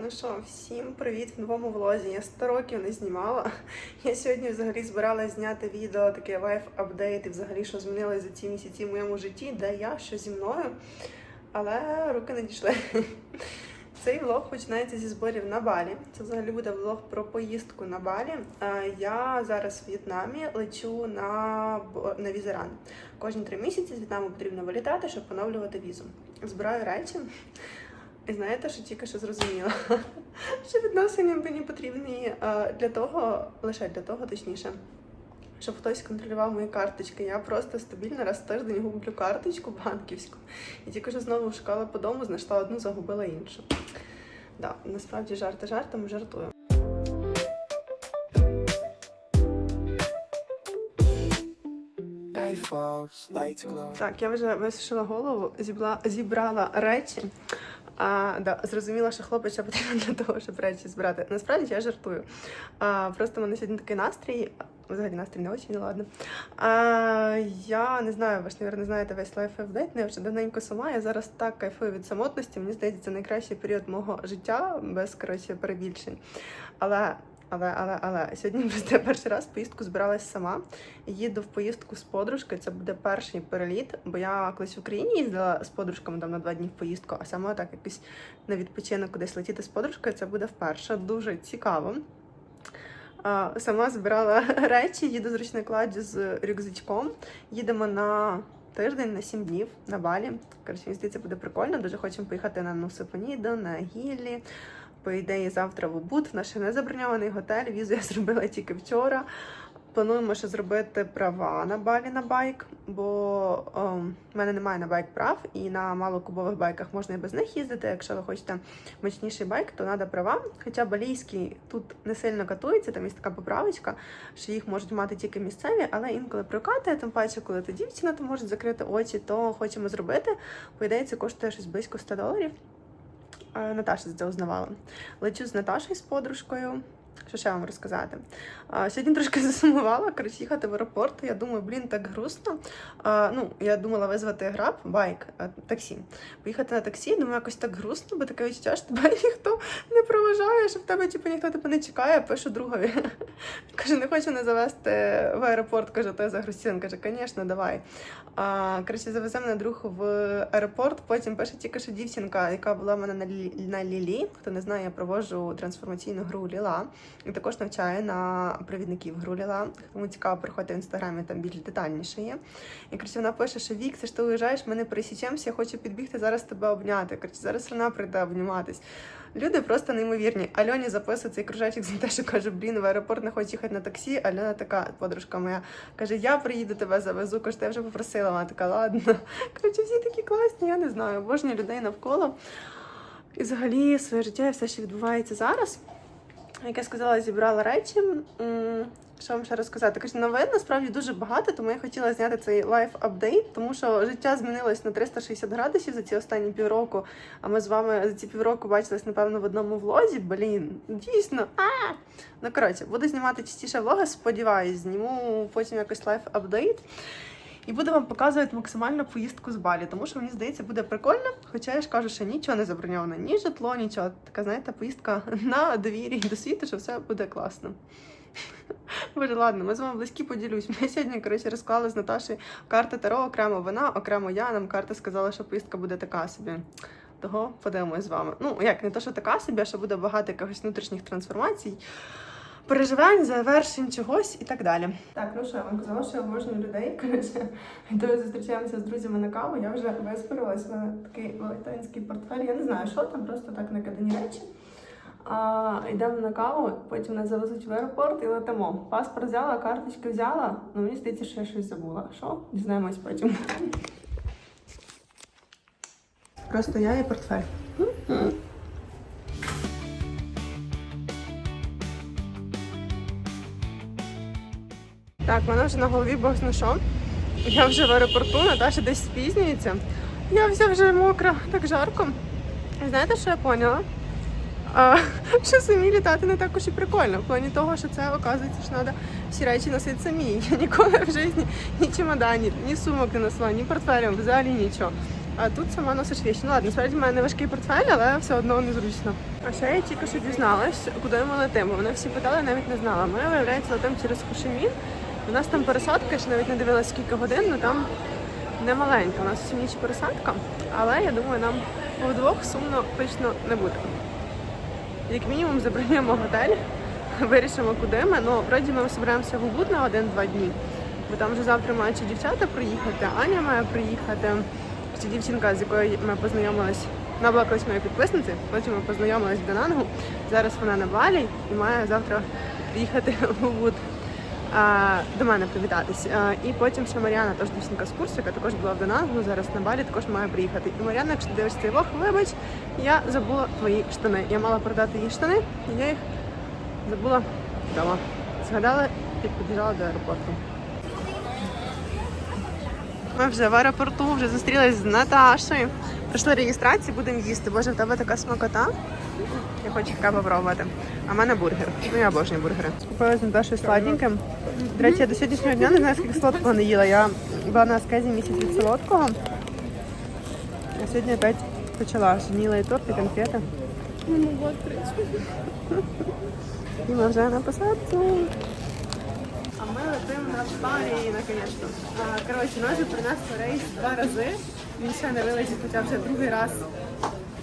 Ну що, всім привіт в новому влозі. Я 100 років не знімала. Я сьогодні взагалі збиралася зняти відео, таке лайф апдейт і взагалі, що змінилось за ці місяці в моєму житті, де я, що зі мною. Але руки не дійшли. Цей влог починається зі зборів на Балі. Це взагалі буде влог про поїздку на Балі. Я зараз в В'єтнамі лечу на, на візеран. Кожні три місяці з В'єтнаму потрібно вилітати, щоб поновлювати візу. Збираю речі. І знаєте, що тільки що зрозуміла? що відносини мені потрібні е, для того, лише для того, точніше, щоб хтось контролював мої карточки. Я просто стабільно раз в тиждень гублю карточку банківську. І тільки що знову шукала по дому, знайшла одну, загубила іншу. Да, насправді жарти жартами жартую. Так, я вже висушила голову, зібла, зібрала речі. А, да, зрозуміла, що хлопця потрібно для того, щоб речі збирати. Насправді я жартую. А, просто в мене сьогодні такий настрій. Взагалі настрій не очень, ладно. А, я не знаю, ви ж, мабуть, знаєте весь лайф апдейт, ну, я вже давненько сама. Я зараз так кайфую від самотності. Мені здається, це найкращий період мого життя без коротше перебільшень. Але. Але, але, але сьогодні я перший раз поїздку збиралась сама. Їду в поїздку з подружкою. Це буде перший переліт, бо я колись в Україні їздила з подружками там на два дні в поїздку, а саме так якось на відпочинок кудись летіти з подружкою. Це буде вперше. Дуже цікаво. Сама збирала речі, їду з ручнокладдю з рюкзачком. Їдемо на тиждень, на сім днів на Балі. Коротше, мені здається, буде прикольно. Дуже хочемо поїхати на Нусипоніду, на Гіллі. По ідеї, завтра в Убуд. В наш ще не заброньований готель. Візу я зробила тільки вчора. Плануємо ще зробити права на балі на байк, бо ем, в мене немає на байк прав, і на малокубових байках можна і без них їздити. Якщо ви хочете мощніший байк, то треба права. Хоча балійський тут не сильно катується, там є така поправочка, що їх можуть мати тільки місцеві, але інколи прокатує, тим паче, коли ти дівчина, то можуть закрити очі, то хочемо зробити. По ідеї, це коштує щось близько 100 доларів. Е, Наташа це узнавала. Лечу з Наташою з подружкою. Що ще вам розказати? Сьогодні трошки засумувала, коротше, їхати в аеропорт. Я думаю, блін, так грустно. Ну, я думала визвати граб, байк, таксі. Поїхати на таксі, думаю, якось так грустно, бо таке відчуття, що тебе ніхто не проважає, що в тебе типу, ніхто тебе не чекає, пишу другові. Каже, не хочу не завести в аеропорт. Каже, ти загрустів. Він каже, звісно, давай. А, коротше, завезе мене друг в аеропорт. Потім пише тільки що дівчинка, яка була в мене на, Лі- на Лілі. Хто не знає, я проводжу трансформаційну гру Ліла. І також навчаю на провідників гру Ліла. Тому цікаво, приходьте в інстаграмі, там більш детальніше є. І коротше, вона пише, що Вік, це ж ти уїжджаєш, ми не пересічемося, я хочу підбігти зараз тебе обняти. Коротше, зараз вона прийде обніматись. Люди просто неймовірні. Альоні записує цей кружечок за те, що каже, блін, в аеропорт не хочу їхати на таксі. Альона така, подружка моя, каже, я приїду тебе завезу. Каже, я вже попросила. Вона така, ладно. Коротше, всі такі класні, я не знаю, обожнюю людей навколо. І взагалі своє життя і все, що відбувається зараз. Як я сказала, зібрала речі. Що вам ще розказати? Кажу, новин насправді дуже багато, тому я хотіла зняти цей лайф апдейт, тому що життя змінилось на 360 градусів за ці останні півроку. А ми з вами за ці півроку бачились, напевно, в одному влозі. Блін, дійсно. А! Ну коротше, буду знімати частіше влоги, сподіваюсь, зніму потім якось лайф апдейт. І буду вам показувати максимально поїздку з Балі, тому що мені здається, буде прикольно. Хоча я ж кажу, що нічого не заброньовано, ні житло, нічого. Така, знаєте, поїздка на довірі до світу, що все буде класно. Боже, ладно, ми з вами близькі поділюсь. Ми сьогодні, коротше, розклали з Наташею карти Таро, окремо вона, окремо я. Нам карта сказала, що поїздка буде така собі. Того подивимось з вами. Ну, як не то, що така собі, а що буде багато якихось внутрішніх трансформацій, переживань, завершень чогось і так далі. Так, ну що, я вам казала, що я обожнюю людей. Коротше, йдемо зустрічаємося з друзями на каву. Я вже виспорилась, мене такий велетенський портфель. Я не знаю, що там, просто так накидані речі. А, йдемо на каву, потім нас завезуть в аеропорт і летимо. Паспорт взяла, карточки взяла. Ну мені здається, що я щось забула. Що? Дізнаємось потім. Просто я і портфель. Так, вона вже на голові бог зна що. Я вже в аеропорту, Наташа десь спізнюється. Я вся вже мокра, так жарко. Знаєте, що я поняла? А, що самі літати не так уж і прикольно. В плані того, що це оказується, що треба всі речі носити самі. Я ніколи в житті ні чемоданів, ні сумок не носила, ні портфелем, взагалі нічого. А тут сама носиш вещи. Ну ладно, справді в мене не важкий портфель, але все одно незручно. А ще я тільки що дізналась, куди ми летимо. Вони всі питали, навіть не знала. Ми, виявляється, летимо через Хошимін. У нас там пересадка, ще навіть не дивилась скільки годин, але там не маленька. У нас всю ніч пересадка, але я думаю, нам вдвох сумно точно не буде. Як мінімум забронюємо готель, вирішимо, куди ми. Ну, вроді ми збираємося в Убуд на один-два дні, бо там вже завтра мають дівчата приїхати, Аня має приїхати. Це дівчинка, з якою ми познайомились. Вона була колись моєю підписницею, потім ми познайомились в Данангу. Зараз вона на Балі і має завтра приїхати в Убуд до мене привітатись. І потім ще Мар'яна, теж дівчинка з курсу, яка також була в Данангу, зараз на Балі також має приїхати. І Мар'яна, якщо ти дивишся цей вибач, я забула твої штани. Я мала продати їй штани, і я їх забула вдома. Згадала і побіжала до аеропорту. Ми вже в аеропорту, вже зустрілись з Наташею. Пройшли реєстрацію, будемо їсти. Боже, в тебе така смакота. Я хочу таке попробувати. А в мене бургер. Ну, я обожнюю бургери. Купила з Наташою сладеньким. До речі, я до сьогоднішнього дня не знаю, скільки солодкого не їла. Я була на аскезі місяць від солодкого. А сьогодні опять почала. Сьогодні і торт, і конфети. І ми вже на посадці. А ми летимо на Балі, наконец-то. Коротше, нас вже принесли рейс два рази. Він ще не вилетів, хоча вже другий раз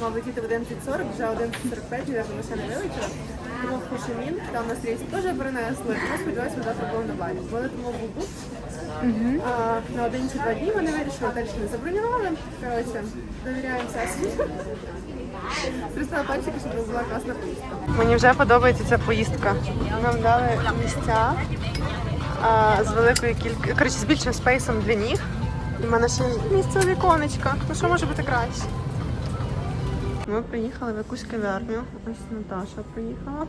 мав летіти в 11.40, вже 11.45, я вже не вилетіла. Тому в Хошимін, там нас рейс теж перенесли. Ми сподіваюся, ми завтра будемо на Балі. Ми летимо в Бубу. А, на один чи два дні вони вирішили, далі не забронювали. Коротше, довіряємося. Пристала пальчики, щоб була класна поїздка. Мені вже подобається ця поїздка. Нам дали місця а, з великою кількістю, коротше, з більшим спейсом для ніг. І в мене ще є місце віконечка. Ну що може бути краще? Ми приїхали в якусь кав'ярню. Ось Наташа приїхала.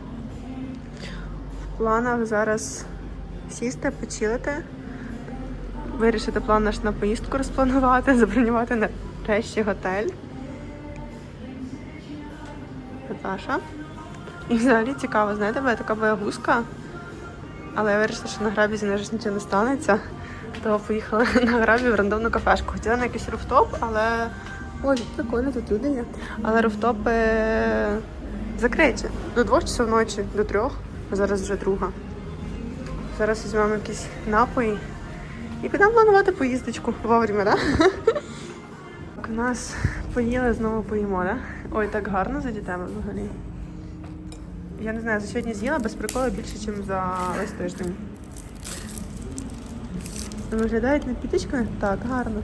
В планах зараз сісти, почилити, вирішити план наш на поїздку розпланувати, забронювати на решті готель. Наташа. І взагалі цікаво, знаєте, бо я така боягузка, але я вирішила, що на грабі зі мною нічого не станеться. То поїхала на грабі в рандомну кафешку. Хотіла на якийсь руфтоп, але. Ой, прикольно, тут люди є. Але руфтопи закриті. До двох часов ночі, до трьох, а зараз вже друга. Зараз візьмемо якісь напої і підемо планувати поїздочку вовремя, так? Так, У нас поїли, знову поїмо, да? Ой, так гарно за дітей взагалі. Я не знаю, за сьогодні з'їла без приколу більше, ніж за весь тиждень. Виглядають напіточками? Так, гарно.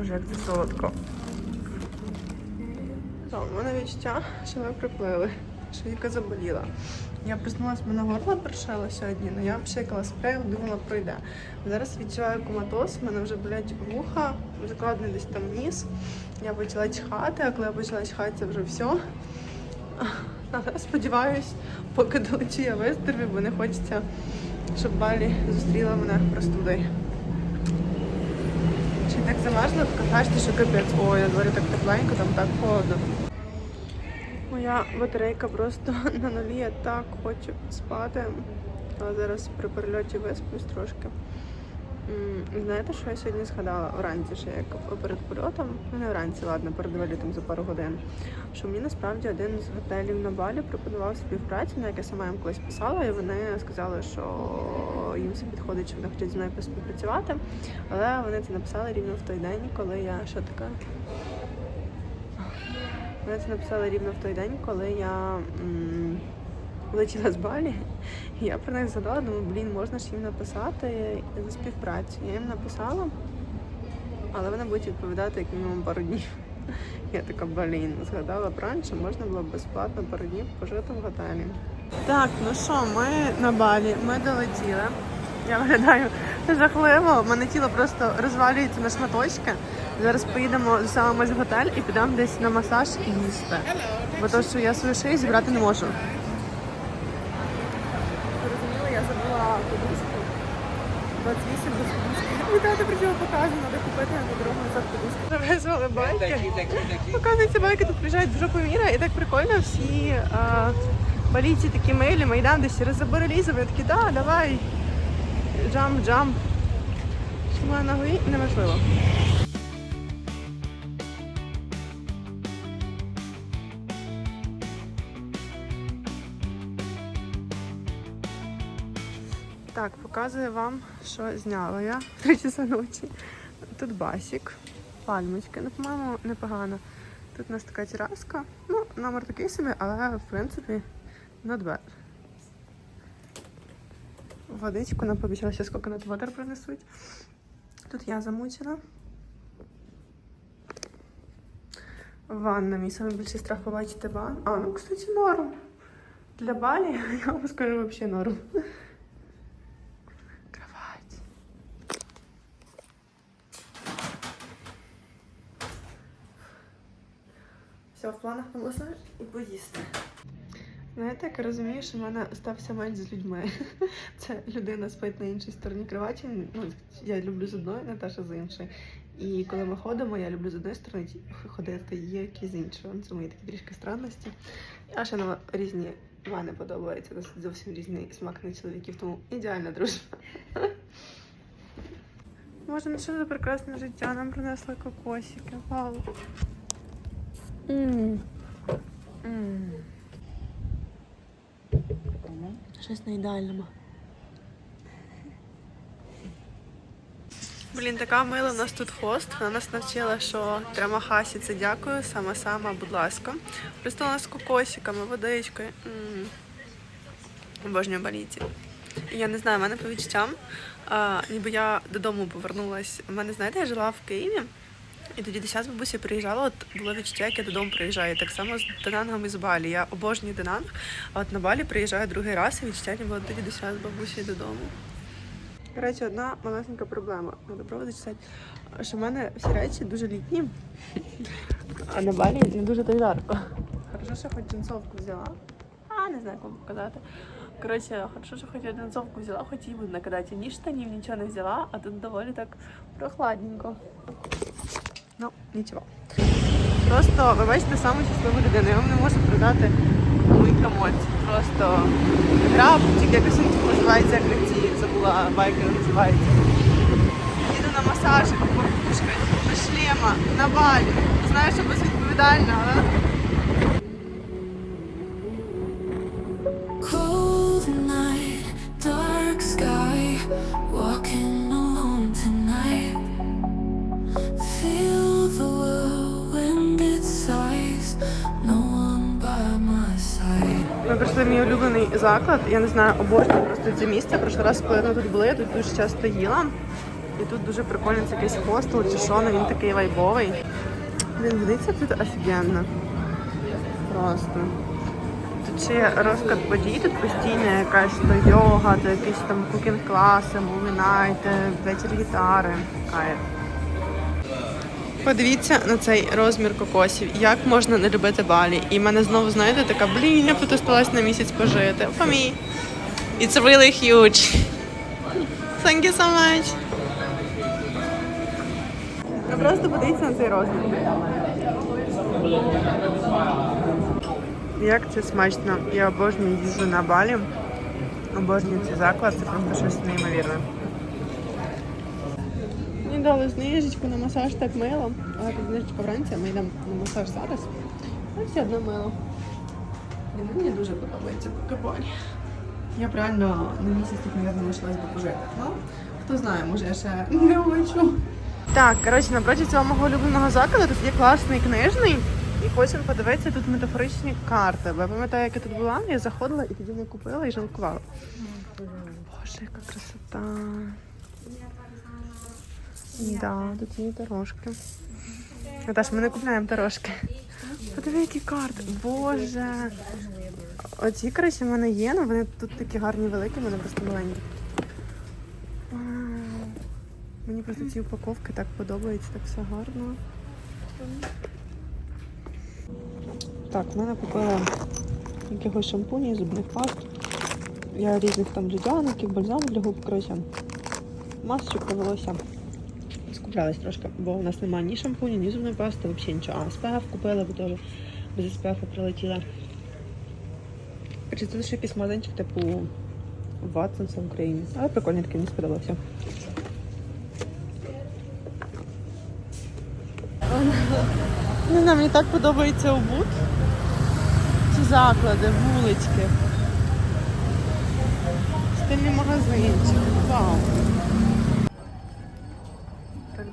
Боже, як це солодко. Так, у мене відчуття, що ми приплили, що Віка заболіла. Я проснулася, мене горло першило сьогодні, але я пшикала спрей, думала, пройде. Зараз відчуваю коматоз, в мене вже болять вуха, закладений десь там ніс. Я почала чхати, а коли я почала чхати, це вже все. Але сподіваюсь, поки долечу я виздорові, бо не хочеться, щоб Балі зустріла мене простудою. Замерзла, така кажете, що капець. Ой, на дворі так тепленько, там так холодно. Моя батарейка просто на нулі, я так хочу спати. Але зараз при перельоті виспусь трошки. Знаєте, що я сьогодні згадала вранці, ще як перед польотом, ну не вранці, ладно, перед вилітом за пару годин. Що мені насправді один з готелів на Балі пропонував співпрацю, на яке сама їм колись писала, і вони сказали, що їм все підходить, що вони хочуть зі мною поспівпрацювати. Але вони це написали рівно в той день, коли я що таке? Вони це написали рівно в той день, коли я летіла з Балі. І я про них згадала, думаю, блін, можна ж їм написати за співпрацю. Я їм написала, але вони будуть відповідати як мінімум пару днів. Я така, блін, згадала б раніше, можна було безплатно пару днів пожити в готелі. Так, ну що, ми на Балі, ми долетіли. Я виглядаю жахливо. Мене тіло просто розвалюється на шматочки. Зараз поїдемо заселимось в готель і підемо десь на масаж і їсти. Бо то, що я свою шию зібрати не можу. ви бачите? Оказується, байки тут приїжджають в жопу міра, і так прикольно всі а, балійці такі милі, майдандесі розаборалізували, такі, да, давай, джамп, джамп. Моя на неможливо. Так, показую вам, що зняла я 3 часа ночі. Тут басік пальмочки. Ну, по-моєму, непогано. Тут у нас така тераска. Ну, номер такий собі, але в принципі bad. Водичку нам пообіцяли, що coconut water принесуть. Тут я замучена. Ванна, мій найбільший страх побачити ванну. А, ну, кстати, норм. Для Балі, я вам скажу, взагалі норм. Кровать. Все, в планах на масаж і поїсти. Знаєте, я розумію, що в мене стався меч з людьми. Це людина спить на іншій стороні кроваті. Ну, я люблю з одної, Наташа з іншої. І коли ми ходимо, я люблю з одної сторони ходити, є які з іншої. Ну, Це мої такі трішки странності. А ще на різні мене подобається досить зовсім різний смак на чоловіків, тому ідеальна дружба. Може, ну що за прекрасне життя нам принесли кокосики. Вау. М. М. Щось на ідеальному. Блін, така мила в нас тут хост. Вона нас навчила, що треба хасі це дякую, сама сама, будь ласка. Просто у нас з кокосиками, водичкою. М. Обожнюю баліті. Я не знаю, в мене по відчуттям, а, ніби я додому повернулась. У мене, знаєте, я жила в Києві, і тоді десь з бабусі приїжджала, от було відчуття, як я додому приїжджаю. Так само з Денангом і з Балі. Я обожнюю Денанг, а от на Балі приїжджаю другий раз і відчуття, ніби от тоді десь з бабусі додому. Коротше, одна малесенька проблема. Надо правда читати, що в мене всі речі дуже літні, а на Балі не дуже так жарко. Хорошо, що хоч джинсовку взяла. А, не знаю, вам показати. Коротше, хорошо, що хоч я джинсовку взяла, хоч її буду накидати. Ні штанів, нічого не взяла, а тут доволі так прохладненько. Ну, нічого. Просто ви бачите саму щасливу людину. Я вам не можу продати моїх емоцій. Просто гра, тільки якось називається, як ці забула байка називається. Їду на масаж, покушкать, без шлема, на балі. Знаю, що безвідповідально, але мій улюблений заклад. Я не знаю, обожнюю просто це місце. Прошлий раз, коли ми тут були, я тут дуже часто їла. І тут дуже прикольний це якийсь хостел чи що, ну він такий вайбовий. Він дивіться, тут офігенно. Просто. Тут ще розклад подій, тут постійна якась то йога, то якісь там кукінг-класи, мувінайти, вечір гітари. Кайф. Подивіться на цей розмір кокосів. Як можна не любити балі? І в мене знову, знаєте, така, блін, я тут на місяць пожити. For me. It's really huge. Thank you so much. Ви просто подивіться на цей розмір. Як це смачно. Я обожнюю їжу на балі. Обожнюю цей заклад, це просто щось неймовірне. Дали знижечку на масаж так мило. Але тут знижечка вранці, ми йдемо на масаж зараз. А все одно мило. І мені дуже подобається покеболь. Я б реально на місяць тут, мабуть, лишилась би пожити. Ну, хто знає, може я ще не хочу. Так, коротше, напроти цього мого улюбленого закладу тут є класний книжний. І хочемо подивитися тут метафоричні карти. Бо я пам'ятаю, як я тут була, я заходила і тоді не купила і жалкувала. Боже, яка красота. Да, тут є дорожки. Наташ, ми не купляємо дорожки. Подиви, які карти. Боже. Оці, коротше, в мене є, але вони тут такі гарні великі, в мене просто маленькі. Мені просто ці упаковки так подобаються, так все гарно. Так, в мене купила якихось шампунів, зубних паст. Я різних там людяників, бальзаму для губ, коротше. Масочок для волосся. Трошки, бо у нас немає ні шампуні, ні зубної пасти, взагалі нічого. А СПФ купила, бо теж без СПФ прилетіла. Це ще якийсь магазинчик, типу Ватсонса в Україні. Але прикольний такий, мені сподобався. Не знаю, мені так подобається обут. Ці заклади, вулички. стильний магазинчик. Вау.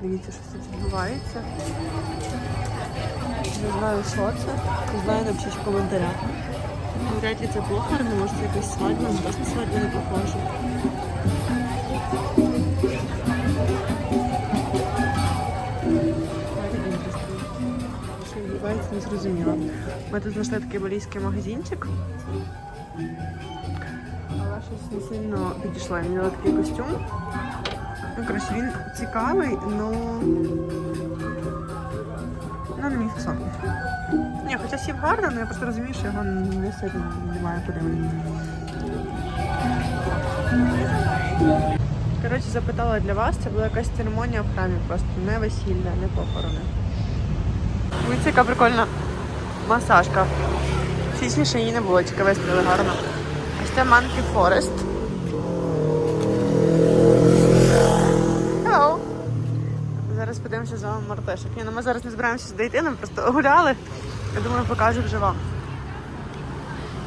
Дивіться, що тут відбувається. Не знаю, що це. Не знаю, напишіть в коментарях. Ну, Вряд ли це похорон, може це якась свадьба, але теж на не похоже. Відбувається, не зрозуміло. Ми тут знайшли такий балійський магазинчик. Але щось не сильно підійшло. Я мені такий костюм. Ну, коротше, він цікавий, но... Ну, не мій фасон. Ні, хоча сів гарно, але я просто розумію, що його не сильно немає куди мені. Коротше, запитала для вас, це була якась церемонія в храмі, просто не весілля, не похорони. Дивіться, яка прикольна масажка. В її не було, тільки вистріли гарно. Ось це Monkey Forest. Зараз подивимося за вами мартишок. Ні, ну ми зараз не збираємося сюди йти, нам просто гуляли. Я думаю, покажу вже вам.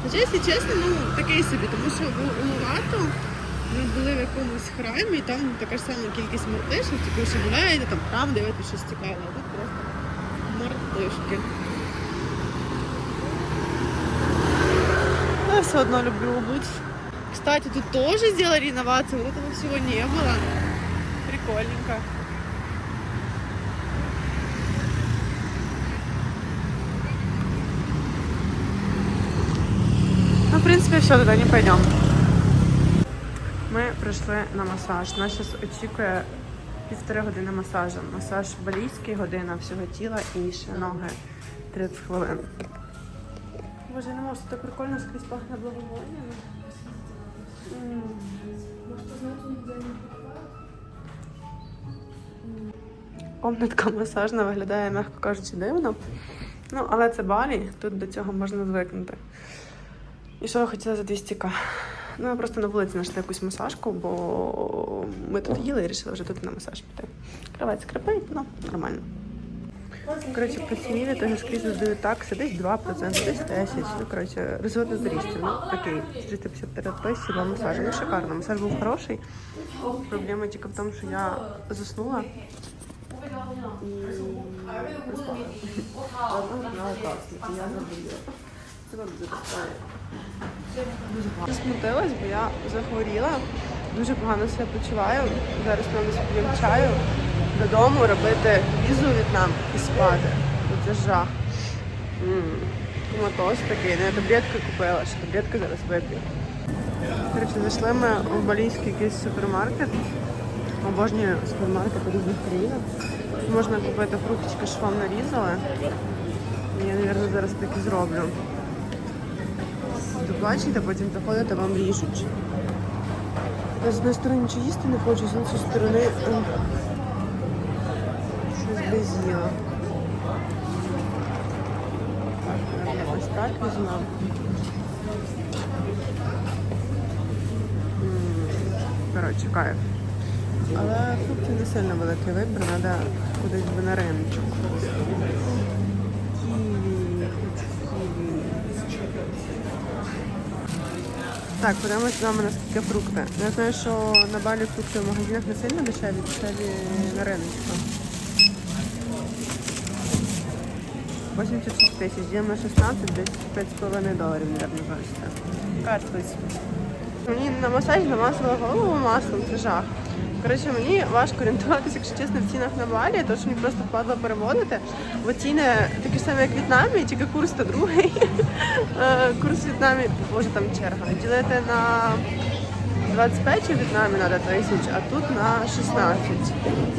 Хоча, якщо чесно, ну такий собі, тому що в Улувату ми були в якомусь храмі, і там така ж сама кількість мартишок, тільки що гуляєте, там храм дивитися щось цікаве, а тут просто мартишки. Я все одно люблю обуть. Кстати, тут тоже сделали реновацию, вот этого всего не было. Прикольненько. Ну, в принципе, все, туда не пойдем. Ми прийшли на масаж. Нас зараз очікує півтори години масажу. Масаж балійський, година всього тіла і ще ноги 30 хвилин. Боже, не можу, це так прикольно скрізь пахне благовоннями. М. Комнатка масажна виглядає, м'яко кажучи, дивно. Ну, але це балі, тут до цього можна звикнути. І що я хотіла за 200к? Ну, ми просто на вулиці знайшли якусь масажку, бо ми тут їли і вирішили вже тут на масаж піти. Кровать скрипить, ну, нормально. Коротше, по ціні то я скрізь здають такси, десь 2%, десь 10. Ну, коротше, розвод на зарізці. Ну, окей, 353 тисячі два масажі. Ну, шикарно. Масаж був хороший. Проблема тільки в тому, що я заснула. І знала класно, я забула. Це вам дуже розстраює. Дуже. Смутилась, бо я захворіла, дуже погано себе почуваю. Зараз нам сп'ємо чаю додому робити візу у В'єтнам і спати. Це жах. Коматоз такий. Ну, я таблетки купила, що таблетки зараз вип'ю. Коротше, зайшли ми в балійський якийсь супермаркет. Обожнюю супермаркети різних країн. Можна купити фруктички, що вам нарізали. Я, мабуть, зараз так і зроблю. Доплачуєте, потім заходите, вам ріжуть. Я з однієї сторони нічого їсти не хочу, з іншої сторони ем, щось. Так, наверное, ось так візьмемо. Коротше, кайф. Але фруктів не сильно великий вибір, треба кудись би на риночок. Так, подивимось з вами наскільки фрукти. Ну, Я знаю, що на балі фрукти в магазинах не сильно дешеві, дешеві на риночку. 86 тисяч, діємо на 16, десь 5,5 доларів, мабуть, бачите. Картусь. Мені на масаж намасила голову маслом, це жах. Коротше, мені важко орієнтуватися, якщо чесно, в цінах на балі, тому що мені просто впадло переводити. Бо ціни такі ж самі, як в В'єтнамі, тільки курс то другий. Е, Курс в В'єтнамі, боже, там черга. Ділити на 25 у В'єтнамі треба тисяч, а тут на 16.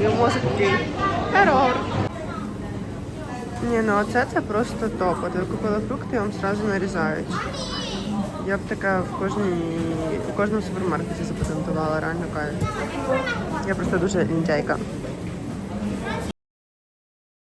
І мозок такий ерор. Ні, ну оце це просто топ. От ви купили фрукти, вам одразу нарізають. Я б таке в кожній у кожному супермаркеті запатентувала, реально кайф. Я просто дуже лінтяйка.